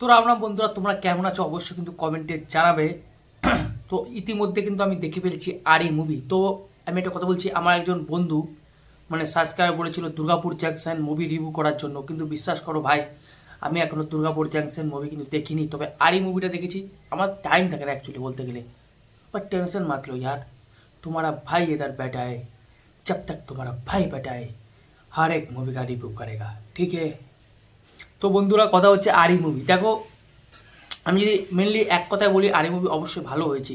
তোরা আমরা বন্ধুরা তোমরা কেমন আছো অবশ্যই কিন্তু কমেন্টে জানাবে তো ইতিমধ্যে কিন্তু আমি দেখে ফেলেছি আর এই মুভি তো আমি একটা কথা বলছি আমার একজন বন্ধু মানে সাবস্ক্রাইব বলেছিল দুর্গাপুর জাংশন মুভি রিভিউ করার জন্য কিন্তু বিশ্বাস করো ভাই আমি এখনো দুর্গাপুর জাংশন মুভি কিন্তু দেখিনি তবে আর এই মুভিটা দেখেছি আমার টাইম থাকে না অ্যাকচুয়ালি বলতে গেলে पर टेंशन मत लो यार तुम्हारा भाई इधर बैठा है जब तक तुम्हारा भाई बैठा है हर एक मूवी का रिव्यू करेगा ठीक है তো বন্ধুরা, কথা হচ্ছে আরি মুভি দেখো, আমি যদি মেনলি এক কথায় বলি, আরি মুভি অবশ্যই ভালো হয়েছে।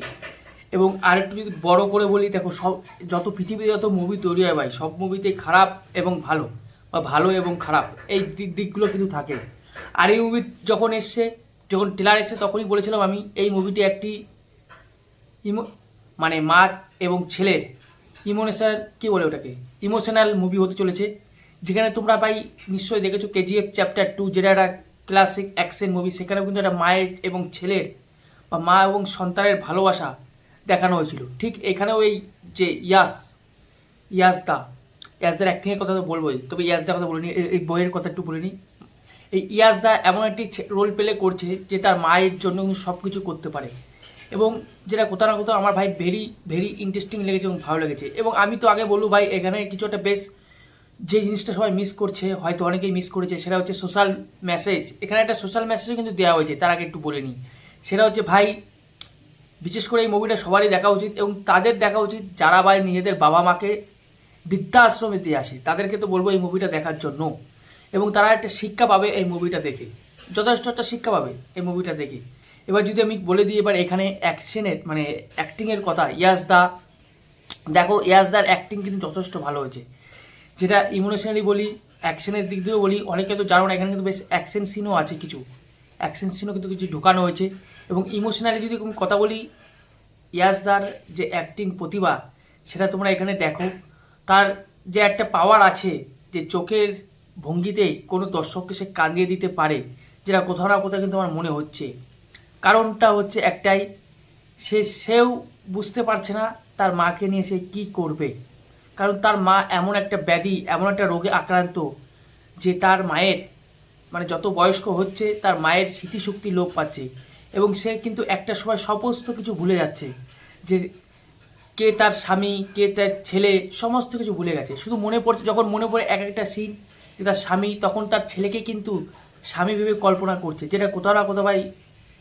এবং আর একটু যদি বড় করে বলি, দেখো, সব, যত পৃথিবীতে যত মুভি তৈরি হয় ভাই, সব মুভিতেই খারাপ এবং ভালো, বা ভালো এবং খারাপ, এই দিক, দিকগুলো কিন্তু থাকে। আর এই মুভি যখন এসছে, যখন ট্রেলার এসছে, তখনই বলেছিলাম আমি, এই মুভিটি একটি ইমো মানে মা এবং ছেলের ইমোশনাল, কী বলে ওটাকে? ইমোশনাল মুভি হতে চলেছে। যেখানে তোমরা ভাই নিশ্চয়ই দেখেছ কেজিএফ চ্যাপ্টার টু যেটা একটা ক্লাসিক অ্যাকশন মুভি সেখানেও কিন্তু একটা মায়ের এবং ছেলের বা মা এবং সন্তানের ভালোবাসা দেখানো হয়েছিল। ঠিক এখানেও এই যে ইয়াস, ইয়াসদা, ইয়াসদার অ্যাক্টিংয়ের কথা তো বলবোই, তবে ইয়াসদার কথা বলিনি এই- বইয়ের কথা একটু বলিনি। এই ইয়াসদা এমন একটি রোল প্লে করছে যে তার মায়ের জন্য কিন্তু সব কিছু করতে পারে। এবং যেটা কোথাও না কোথাও আমার ভাই ভেরি ভেরি ইন্টারেস্টিং লেগেছে এবং ভালো লেগেছে। এবং আমি তো আগে বলব ভাই, এখানে কিছু একটা বেশ যে জিনিসটা সবাই মিস করছে, হয়তো অনেকেই মিস করেছে, সেটা হচ্ছে সোশ্যাল মেসেজ এখানে একটা সোশ্যাল মেসেজও কিন্তু দেওয়া হয়েছে, তার আগে একটু বলে নিই। সেটা হচ্ছে, ভাই, বিশেষ করে এই মুভিটা সবারই দেখা উচিত এবং তাদের দেখা উচিত যারা ভাই নিজেদের বাবা মাকে বৃদ্ধাশ্রমে দিয়ে আসে, তাদেরকে তো বলব এই মুভিটা দেখার জন্য। এবং তারা একটা শিক্ষা পাবে এই মুভিটা দেখে। যথেষ্ট একটা শিক্ষা পাবে এই মুভিটা দেখে। এবার যদি আমি বলে দিই, এবার এখানে অ্যাকশনের মানে অ্যাক্টিংয়ের কথা ইয়াসদা দেখো ইয়াসদার অ্যাক্টিং কিন্তু যথেষ্ট ভালো হয়েছে। যেটা ইমোশনালি বলি অ্যাকশনের দিক দিয়েও বলি, অনেকে তো জানো না, এখানে কিন্তু বেশ অ্যাকশন সিনও আছে কিছু। অ্যাকশন সিনও কিন্তু কিছু ঢোকানো হয়েছে। এবং ইমোশনালি যদি কোনো কথা বলি ইয়াসদার যে অ্যাক্টিং প্রতিভা, সেটা তোমরা এখানে দেখো। তার যে একটা পাওয়ার আছে, যে চোখের ভঙ্গিতেই কোনো দর্শককে সে কাঁদিয়ে দিতে পারে, যেটা কোথাও না কোথাও কিন্তু আমার মনে হচ্ছে। কারণটা হচ্ছে একটাই, সে সেও বুঝতে পারছে না তার মাকে নিয়ে সে কী করবে। কারণ তার মা এমন একটা ব্যাধি, এমন একটা রোগে আক্রান্ত যে তার মায়ের মানে যত বয়স্ক হচ্ছে, তার মায়ের স্মৃতিশক্তি লোপ পাচ্ছে। এবং সে কিন্তু একটা সময় সমস্ত কিছু ভুলে যাচ্ছে যে কে তার স্বামী, কে তার ছেলে, সমস্ত কিছু ভুলে গেছে। শুধু মনে পড়ছে, যখন মনে পড়ে এক একটা সিন যে তার স্বামী, তখন তার ছেলেকে কিন্তু স্বামী ভেবে কল্পনা করছে, যেটা কোথাও না কোথাও ভাই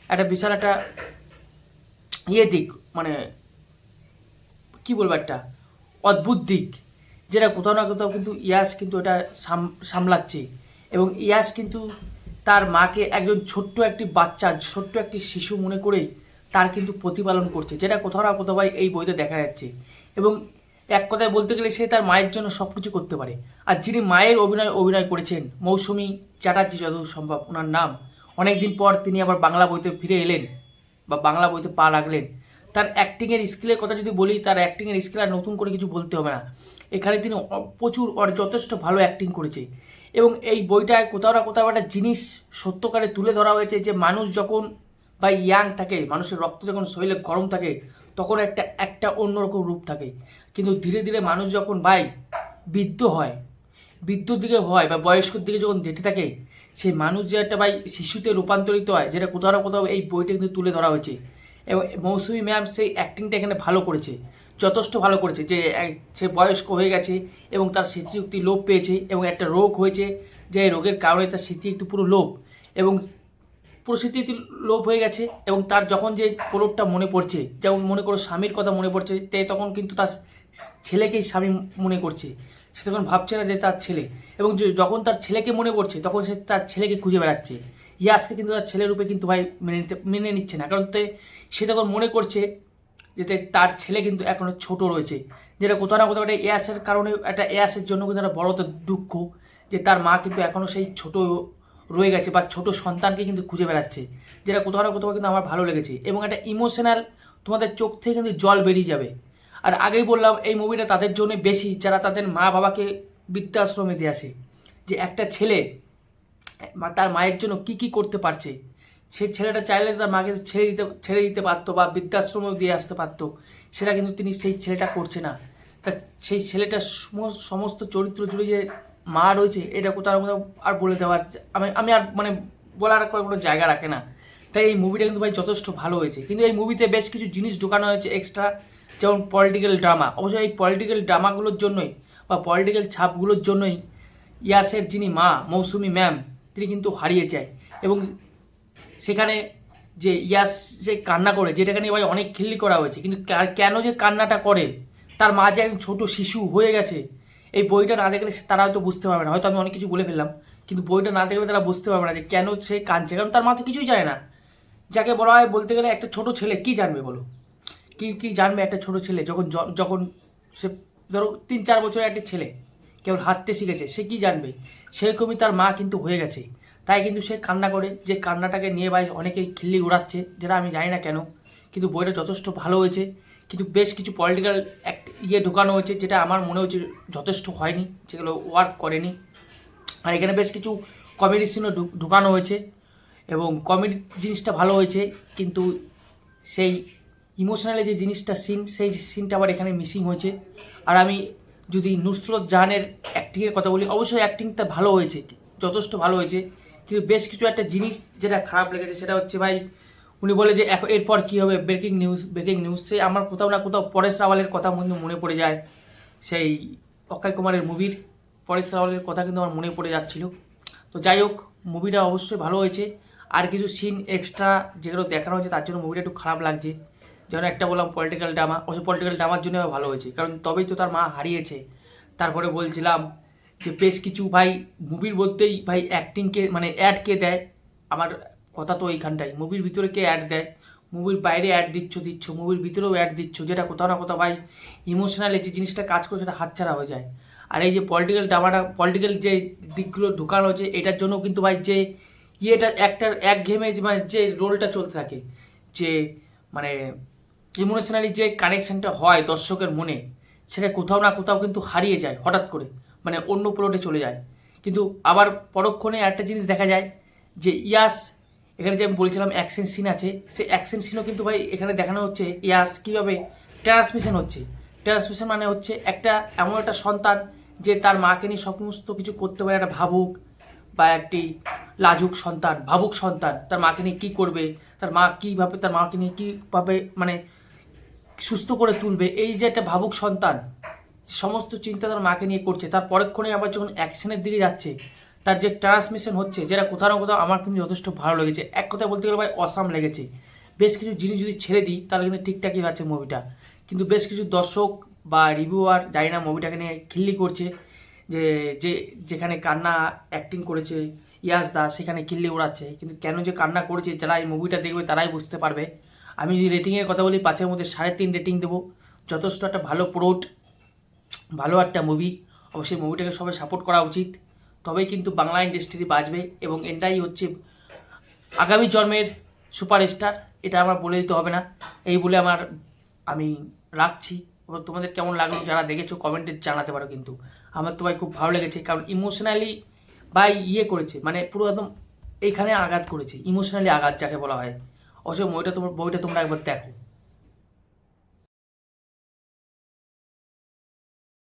একটা বিশাল একটা ইয়ে দিক মানে কি বলব একটা অদ্ভুত দিক, যেটা কোথাও না কোথাও কিন্তু ইয়াস কিন্তু এটা সাম- সামলাচ্ছে। এবং ইয়াস কিন্তু তার মাকে একজন ছোট্ট একটি বাচ্চা, ছোট্ট একটি শিশু মনে করেই তার কিন্তু প্রতিপালন করছে, যেটা কোথাও না কোথাও এই বইতে দেখা যাচ্ছে। এবং এক কথায় বলতে গেলে সে তার মায়ের জন্য সব কিছু করতে পারে। আর যিনি মায়ের অভিনয় অভিনয় করেছেন, মৌসুমী চ্যাটার্জি যতদূর সম্ভব, ওনার নাম। অনেকদিন পর তিনি আবার বাংলা বইতে ফিরে এলেন বা বাংলা বইতে পা রাখলেন। তার অ্যাক্টিংয়ের স্কিলের কথা যদি বলি, তার অ্যাক্টিংয়ের স্কিল আর নতুন করে কিছু বলতে হবে না। এখানে তিনি প্রচুর অর, যথেষ্ট ভালো অ্যাক্টিং করেছে। এবং এই বইটায় কোথাও না কোথাও একটা জিনিস সত্যকারে তুলে ধরা হয়েছে যে, মানুষ যখন বা ইয়াং থাকে, মানুষের রক্ত যখন শরীরে গরম থাকে, তখন একটা একটা অন্যরকম রূপ থাকে। কিন্তু ধীরে ধীরে মানুষ যখন ভাই বৃদ্ধ হয় বৃদ্ধর দিকে হয় বা বয়স্কর দিকে যখন যেতে থাকে, সেই মানুষ যে একটা ভাই শিশুতে রূপান্তরিত হয়, যেটা কোথাও না কোথাও এই বইটা কিন্তু তুলে ধরা হয়েছে। এবং মৌসুমি ম্যাম সেই অ্যাক্টিংটা এখানে ভালো করেছে, যথেষ্ট ভালো করেছে যে সে বয়স্ক হয়ে গেছে এবং তার স্মৃতিশক্তি লোপ পেয়েছে এবং একটা রোগ হয়েছে যে রোগের কারণে তার স্মৃতিশক্তি পুরো লোপ এবং পুরো স্মৃতি লোপ হয়ে গেছে এবং তার যখন যে প্রলোভটা মনে পড়ছে, যেমন মনে করো স্বামীর কথা মনে পড়ছে, তে তখন কিন্তু তার ছেলেকেই স্বামী মনে করছে, সে তখন ভাবছে না যে তার ছেলে এবং যখন তার ছেলেকে মনে পড়ছে, তখন সে তার ছেলেকে খুঁজে বেড়াচ্ছে। ইয়াসকে কিন্তু তার ছেলের রূপে কিন্তু ভাই মেনে নিতে, মেনে নিচ্ছে না। কারণ তে, সে তখন মনে করছে যে তার ছেলে কিন্তু এখনও ছোট রয়েছে। যেটা কোথাও না কোথাও একটা এয়াসের কারণে, একটা এয়াসের জন্য কিন্তু একটা বড় দুঃখ যে তার মা কিন্তু এখনও সেই ছোট রয়ে গেছে বা ছোট সন্তানকে কিন্তু খুঁজে বেড়াচ্ছে। যেটা কোথাও না কোথাও কিন্তু আমার ভালো লেগেছে। এবং একটা ইমোশনাল তোমাদের চোখ থেকে কিন্তু জল বেরিয়ে যাবে। আর আগেই বললাম, এই মুভিটা তাদের জন্য বেশি, যারা তাদের মা বাবাকে বৃদ্ধাশ্রমে দিয়ে আসে। যে একটা ছেলে তার মায়ের জন্য কি কি করতে পারছে? সেই ছেলেটা চাইলে তার মাকে ছেড়ে দিতে ছেড়ে দিতে পারতো বা বৃদ্ধাশ্রমেও দিয়ে আসতে পারতো। সেটা কিন্তু তিনি সেই ছেলেটা করছে না। তা সেই ছেলেটার সম- সমস্ত চরিত্র জুড়ে যে মা রয়েছে, এটা কোথাও কোথাও আর বলে দেওয়ার আমি আমি আর মানে বলার কোনো জায়গা রাখে না। তাই এই মুভিটা কিন্তু ভাই যথেষ্ট ভালো হয়েছে। কিন্তু এই মুভিতে বেশ কিছু জিনিস ঢোকানো হয়েছে এক্সট্রা যেমন পলিটিক্যাল ড্রামা অবশ্যই এই পলিটিক্যাল ড্রামাগুলোর জন্যই বা পলিটিক্যাল ছাপগুলোর জন্যই ইয়াসের যিনি মা, মৌসুমি ম্যাম তিনি কিন্তু হারিয়ে যায়। এবং সেখানে যে ইয়াস যে কান্না করে, যেটাকে নিয়ে ভাই অনেক খিল্লি করা হয়েছে, কিন্তু কেন যে কান্নাটা করে? তার মা যে একজন ছোট শিশু হয়ে গেছে, এই বইটা না দেখলে তারা হয়তো বুঝতে পারবে না। হয়তো আমি অনেক কিছু বলে ফেললাম, কিন্তু বইটা না দেখলে তারা বুঝতে পারবে না যে কেন সে কাঁদছে। কারণ তার মা তো কিছুই জানে না। যাকে বলা হয় বলতে গেলে একটা ছোট ছেলে, কি জানবে বলো? কি কি জানবে একটা ছোট ছেলে? যখন যখন সে ধরো তিন চার বছরের একটা ছেলে কেবল হাঁটতে শিখেছে, সে কি জানবে? সেরকমই তার মা কিন্তু হয়ে গেছে। তাই কিন্তু সে কান্না করে যে কান্নাটাকে নিয়ে ভাই অনেকেই খিল্লি উড়াচ্ছে, যেটা আমি জানি না কেন। কিন্তু বইটা যথেষ্ট ভালো হয়েছে। কিন্তু বেশ কিছু পলিটিক্যাল অ্যাক্ট ইয়ে ঢোকানো হয়েছে, যেটা আমার মনে হচ্ছে যথেষ্ট হয়নি, যেগুলো ওয়ার্ক করেনি। আর এখানে বেশ কিছু কমেডি সিনও ঢুকানো হয়েছে এবং কমেডি জিনিসটা ভালো হয়েছে, কিন্তু সেই ইমোশনালি যে জিনিসটা সিন সেই সিনটা আবার এখানে মিসিং হয়েছে। আর আমি যদি নুসরত জাহানের অ্যাক্টিংয়ের কথা বলি, অবশ্যই অ্যাক্টিংটা ভালো হয়েছে, যথেষ্ট ভালো হয়েছে। কিন্তু বেশ কিছু একটা জিনিস যেটা খারাপ লেগেছে, সেটা হচ্ছে ভাই, উনি বলে যে এখন এরপর কী হবে? ব্রেকিং নিউজ ব্রেকিং নিউজ সে আমার কোথাও না কোথাও পরেশ রাওয়ালের কথা কিন্তু মনে পড়ে যায়। সেই অক্ষয় কুমারের মুভির পরেশ রাওয়ালের কথা কিন্তু আমার মনে পড়ে যাচ্ছিল। তো যাই হোক, মুভিটা অবশ্যই ভালো হয়েছে। আর কিছু সিন এক্সট্রা যেগুলো দেখানো হয়েছে, তার জন্য মুভিটা একটু খারাপ লাগছে। যেমন একটা বললাম পলিটিক্যাল ড্রামা অবশ্য পলিটিক্যাল ড্রামার জন্য ভালো হয়েছে। কারণ তবেই তো তার মা হারিয়েছে। তারপরে বলছিলাম যে, বেশ কিছু ভাই মুভির বলতেই ভাই অ্যাক্টিংকে মানে অ্যাড কে দেয়? আমার কথা তো এইখানটাই। মুভির ভিতরে কে অ্যাড দেয়? মুভির বাইরে অ্যাড দিচ্ছ দিচ্ছ মুভির ভিতরেও অ্যাড দিচ্ছ, যেটা কোথাও না কোথাও ভাই ইমোশনালি যে জিনিসটা কাজ করে সেটা হাতছাড়া হয়ে যায়। আর এই যে পলিটিক্যাল ড্রামাটা পলিটিক্যাল যে দিকগুলো ঢুকানো হয়েছে, এটার জন্য কিন্তু ভাই যে ইয়েটা, একটা এক ঘেমে মানে যে রোলটা চলতে থাকে, যে মানে ইমোশনালি যে কানেকশানটা হয় দর্শকের মনে, সেটা কোথাও না কোথাও কিন্তু হারিয়ে যায় হঠাৎ করে মানে অন্য প্লটে চলে যায়। কিন্তু আবার পরক্ষণে একটা জিনিস দেখা যায় যে ইয়াস, এখানে যে আমি বলছিলাম অ্যাকশন সিন আছে, সেই অ্যাকশন সিনও কিন্তু ভাই এখানে দেখানো হচ্ছে ইয়াস কীভাবে ট্রান্সমিশন হচ্ছে। ট্রান্সমিশন মানে হচ্ছে একটা, এমন একটা সন্তান যে তার মাকে নিয়ে সমস্ত কিছু করতে পারে, একটা ভাবুক বা একটি লাজুক সন্তান, ভাবুক সন্তান। তার মাকে নিয়ে কী করবে, তার মা কীভাবে, তার মাকে নিয়ে কীভাবে মানে সুস্থ করে তুলবে। এই যে একটা ভাবুক সন্তান, সমস্ত চিন্তা তার মাকে নিয়ে করছে, তার পরক্ষণে আবার যখন অ্যাকশনের দিকে যাচ্ছে, তার যে ট্রান্সমিশন হচ্ছে, যেটা কোথাও না কোথাও আমার কিন্তু যথেষ্ট ভালো লেগেছে। এক কথায় বলতে গেলে ভাই, অসাম লেগেছে। বেশ কিছু জিনিস যদি ছেড়ে দিই, তাহলে কিন্তু ঠিকঠাকই আছে মুভিটা কিন্তু বেশ কিছু দর্শক বা রিভিউয়ার জানি না মুভিটাকে নিয়ে খিল্লি করছে, যে যে, যেখানে কান্না অ্যাক্টিং করেছে, ইয়াস দা, সেখানে কিল্লি উড়াচ্ছে কিন্তু কেন যে কান্না করেছে, যারা এই মুভিটা দেখবে, তারাই বুঝতে পারবে। আমি যদি রেটিংয়ের কথা বলি, পাঁচের মধ্যে সাড়ে তিন রেটিং দেবো। যথেষ্ট একটা ভালো প্রোট ভালো একটা মুভি অবশ্যই মুভিটাকে সবাই সাপোর্ট করা উচিত। তবেই কিন্তু বাংলা ইন্ডাস্ট্রি বাঁচবে এবং এটাই হচ্ছে আগামী জন্মের সুপারস্টার এটা আমার বলে দিতে হবে না। এই বলে আমার, আমি রাখছি। এবার তোমাদের কেমন লাগল যারা দেখেছ কমেন্টে জানাতে পারো কিন্তু। আমার তো ভাই খুব ভালো লেগেছে, কারণ ইমোশনালি ভাই ইয়ে করেছে মানে পুরো একদম এইখানে আঘাত করেছে। ইমোশনালি আঘাত যাকে বলা হয়। অবশ্যই বইটা তোমার বইটা তোমরা একবার দেখো।